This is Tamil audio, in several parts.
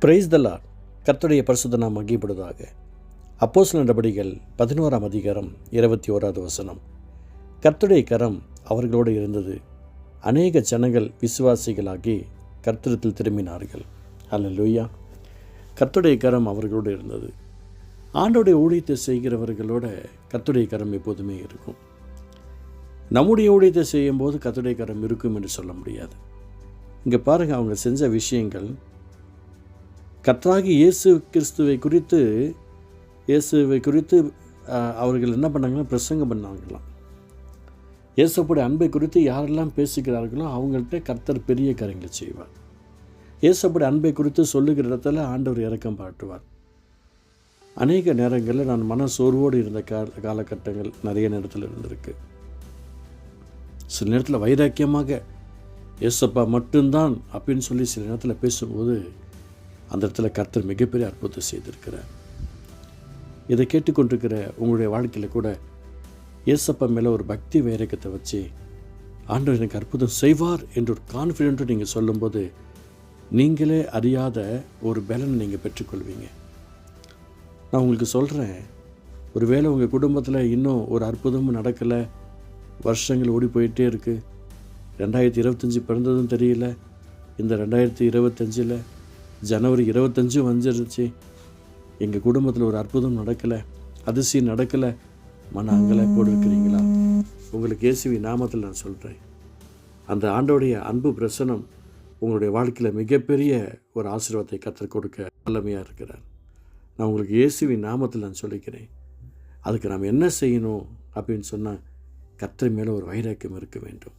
பிரைஸ் தல்லா கர்த்தருடைய பரிசுத்த நாம் மகிப்படுவதாக அப்போஸ் நடபடிகள் பதினோராம் அதிகாரம் இருபத்தி ஓராவது வசனம். கர்த்தருடைய கரம் அவர்களோடு இருந்தது. அநேக ஜனங்கள் விசுவாசிகளாகி கர்த்தரத்தில் திரும்பினார்கள். அல்ல லூயா கர்த்தருடைய கரம் அவர்களோடு இருந்தது. ஆண்டோடைய ஊழியத்தை செய்கிறவர்களோட கர்த்தருடைய கரம் எப்போதுமே இருக்கும். நம்முடைய ஊழியத்தை செய்யும்போது கர்த்தருடைய கரம் இருக்கும் என்று சொல்ல முடியாது. இங்கே பாருங்கள் அவங்க செஞ்ச விஷயங்கள் கத்தராகி இயேசு கிறிஸ்துவை குறித்து இயேசுவை குறித்து அவர்கள் என்ன பண்ணாங்கன்னா பிரசங்கம் பண்ணாங்களாம். இயேசுப்படி அன்பை குறித்து யாரெல்லாம் பேசுகிறார்களோ அவங்கள்ட்ட கர்த்தர் பெரிய காரியங்களை செய்வார். இயேசுப்படி அன்பை குறித்து சொல்லுகிற இடத்துல ஆண்டவர் இறக்கம் பாட்டுவார். அநேக நேரங்களில் நான் மன சோர்வோடு இருந்த கால காலகட்டங்கள் நிறைய நேரத்தில் இருந்திருக்கு. சில நேரத்தில் வைராக்கியமாக இயேசப்பா மட்டும்தான் அப்படின்னு சொல்லி சில நேரத்தில் பேசும்போது அந்த இடத்துல கர்த்தர் மிகப்பெரிய அற்புதம் செய்திருக்கிறார். இதை கேட்டுக்கொண்டிருக்கிற உங்களுடைய வாழ்க்கையில் கூட இயேசப்பா மேலே ஒரு பக்தி வைரக்கத்தை வச்சு ஆண்டவர் எனக்கு அற்புதம் செய்வார் என்ற ஒரு கான்ஃபிடென்ட்டு நீங்கள் சொல்லும்போது நீங்களே அறியாத ஒரு பலனை நீங்கள் பெற்றுக்கொள்வீங்க. நான் உங்களுக்கு சொல்கிறேன் ஒருவேளை உங்கள் குடும்பத்தில் இன்னும் ஒரு அற்புதமும் நடக்கலை வருஷங்கள் ஓடி போயிட்டே இருக்குது ரெண்டாயிரத்தி இருபத்தஞ்சி பிறந்ததும் தெரியல இந்த ரெண்டாயிரத்தி இருபத்தஞ்சில் ஜனவரி இருபத்தஞ்சும் வந்துருச்சு. எங்கள் குடும்பத்தில் ஒரு அற்புதம் நடக்கலை. அதிசயம் நடக்கலை. மன அங்கலாய் போட்டிருக்கிறீங்களா? உங்களுக்கு இயேசுவி நாமத்தில் நான் சொல்கிறேன் அந்த ஆண்டோடைய அன்பு பிரசனம் உங்களுடைய வாழ்க்கையில் மிகப்பெரிய ஒரு ஆசீர்வாதத்தை கற்றுக் கொடுக்க வல்லமையாக இருக்கிறார். நான் உங்களுக்கு இயேசுவி நாமத்தில் நான் சொல்லிக்கிறேன். அதுக்கு நாம் என்ன செய்யணும் அப்படின்னு சொன்னால் கர்த்தர் மேலே ஒரு வைராக்கியம் இருக்க வேண்டும்.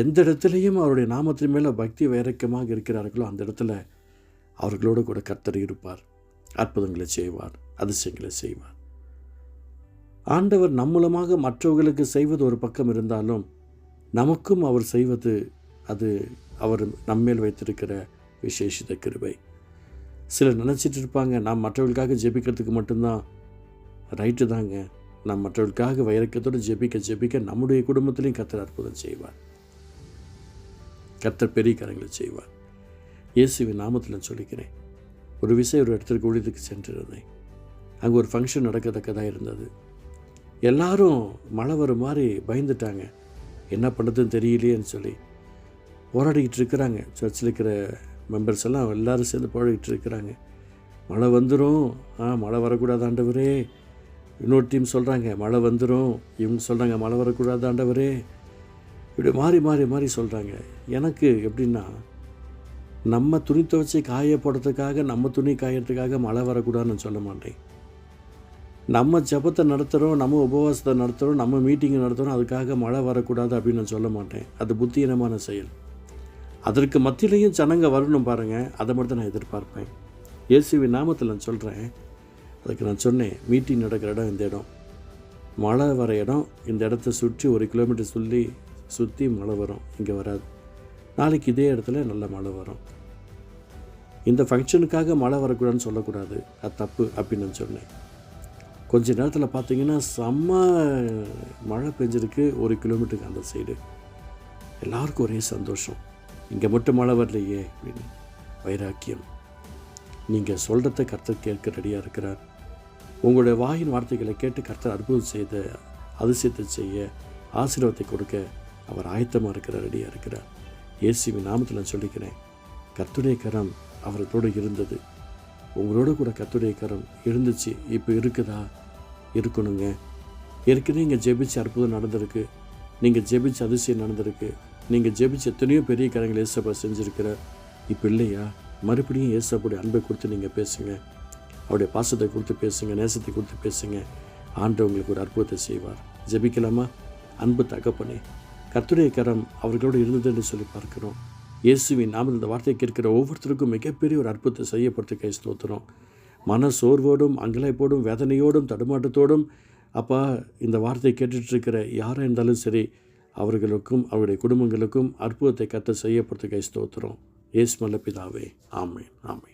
எந்த இடத்துலையும் அவருடைய நாமத்தின் மேலே பக்தி வைரக்கமாக இருக்கிறார்களோ அந்த இடத்துல அவர்களோடு கூட கர்த்தர் இருப்பார். அற்புதங்களை செய்வார் அதிசயங்களை செய்வார். ஆண்டவர் நம் மூலமாக மற்றவர்களுக்கு செய்வது ஒரு பக்கம் இருந்தாலும் நமக்கும் அவர் செய்வது அது அவர் நம்மேல் வைத்திருக்கிற விசேஷித கிருபை. சிலர் நினச்சிட்டு இருப்பாங்க நாம் மற்றவர்களுக்காக ஜெபிக்கிறதுக்கு மட்டும்தான் ரைட்டு தாங்க. நாம் மற்றவர்களுக்காக வைரக்கத்தோடு ஜெபிக்க ஜெபிக்க நம்முடைய குடும்பத்திலையும் கத்தர் அற்புதம் செய்வார். கர்த்தர் பெரிய காரியங்களை செய்வார். இயேசுவின் நாமத்தில் சொல்லிக்கிறேன். ஒரு விஷயம் ஒரு இடத்திற்கு ஊழியத்துக்கு சென்றிருந்தேன். அங்கே ஒரு ஃபங்க்ஷன் நடக்கத்தக்கதாக இருந்தது. எல்லாரும் மழை வர மாதிரி பயந்துட்டாங்க. என்ன பண்ணுறதுன்னு தெரியலையேன்னு சொல்லி போராடிக்கிட்டு இருக்கிறாங்க. சர்ச்சில் இருக்கிற மெம்பர்ஸ் எல்லாம் எல்லோரும் சேர்ந்து போராடிக்கிட்டு இருக்கிறாங்க. மழை வந்துடும் ஆ மழை வரக்கூடாது ஆண்டவரே. இன்னொரு டீம் சொல்கிறாங்க மழை வந்துடும் இவங்க சொல்கிறாங்க மழை வரக்கூடாது ஆண்டவரே. இப்படி மாறி மாறி மாறி சொல்கிறாங்க எனக்கு எப்படின்னா நம்ம துணி துவைச்சி காய போடுறதுக்காக நம்ம துணி காயறதுக்காக மழை வரக்கூடாதுன்னு சொல்ல மாட்டேன். நம்ம ஜெபத்தை நடத்துகிறோம் நம்ம உபவாசத்தை நடத்துகிறோம் நம்ம மீட்டிங்கை நடத்துகிறோம் அதுக்காக மழை வரக்கூடாது அப்படின்னு நான் சொல்ல மாட்டேன். அது புத்தியீனமான செயல். அதற்கு மத்தியிலையும் ஜனங்க வரணும் பாருங்கள் அதை மட்டும் நான் எதிர்பார்ப்பேன். இயேசுவி நாமத்தில் நான் சொல்கிறேன் அதுக்கு நான் சொன்னேன் மீட்டிங் நடக்கிற இடம் இந்த இடம். மழை வர இடம் இந்த இடத்த சுற்றி ஒரு கிலோமீட்டர் சொல்லி சுற்றி மழை வரும் இங்கே வராது. நாளைக்கு இதே இடத்துல நல்ல மழை வரும். இந்த ஃபங்க்ஷனுக்காக மழை வரக்கூடாதுன்னு சொல்லக்கூடாது. அது தப்பு அப்படின்னு நான் சொன்னேன். கொஞ்ச நேரத்தில் பார்த்தீங்கன்னா செம்ம மழை பெஞ்சிருக்கு ஒரு கிலோமீட்டருக்கு அந்த சைடு எல்லாருக்கும் ஒரே சந்தோஷம். இங்கே மட்டும் மழை வரலையே அப்படின்னு. வைராக்கியம். நீங்கள் சொல்கிறத கர்த்தர் கேட்க ரெடியாக இருக்கிறார். உங்களுடைய வாயின் வார்த்தைகளை கேட்டு கர்த்தர் அற்புதம் செய்த அதிசயத்தை செய்ய ஆசீர்வாதத்தை கொடுக்க அவர் ஆயத்தமாக இருக்கிறார் ரெடியாக இருக்கிறார். இயேசுவின் நாமத்தில் நான் சொல்லிக்கிறேன் கத்துடைய கரம் அவர்களோடு இருந்தது. உங்களோட கூட கத்துடைய கரம் இருந்துச்சு இப்போ இருக்குதா? இருக்கணுங்க. ஏற்கனவே இங்கே ஜெபிச்சு அற்புதம் நடந்திருக்கு. நீங்கள் ஜெபிச்சு அதிசயம் நடந்திருக்கு. நீங்கள் ஜெபிச்சு எத்தனையோ பெரிய காரியங்கள் ஏசப்பா செஞ்சுருக்கிறார் இப்போ இல்லையா? மறுபடியும் ஏசப்பாவுடைய அன்பை கொடுத்து நீங்கள் பேசுங்க. அவருடைய பாசத்தை கொடுத்து பேசுங்க நேசத்தை கொடுத்து பேசுங்க. ஆண்டு உங்களுக்கு ஒரு அற்புதத்தை செய்வார். ஜெபிக்கலாமா? அன்பு தகப்பனே கர்த்தருடைய கரம் அவர்களோடு இருந்தது என்று சொல்லி பார்க்கிறோம். இயேசுவின் நாம இந்த வார்த்தையை கேட்கிற ஒவ்வொருத்தருக்கும் மிகப்பெரிய ஒரு அற்புதத்தை செய்யப்பட்டு கை ஸ்தோத்திரம். மன சோர்வோடும் அங்கலாய்ப்போடும் வேதனையோடும் தடுமாட்டத்தோடும் அப்பா இந்த வார்த்தையை கேட்டுட்ருக்கிற யாராக இருந்தாலும் சரி அவர்களுக்கும் அவருடைய குடும்பங்களுக்கும் அற்புதத்தை கத்த செய்யப்படுத்த கை ஸ்தோத்திரம் ஏசுமல்ல பிதாவே ஆமை ஆமை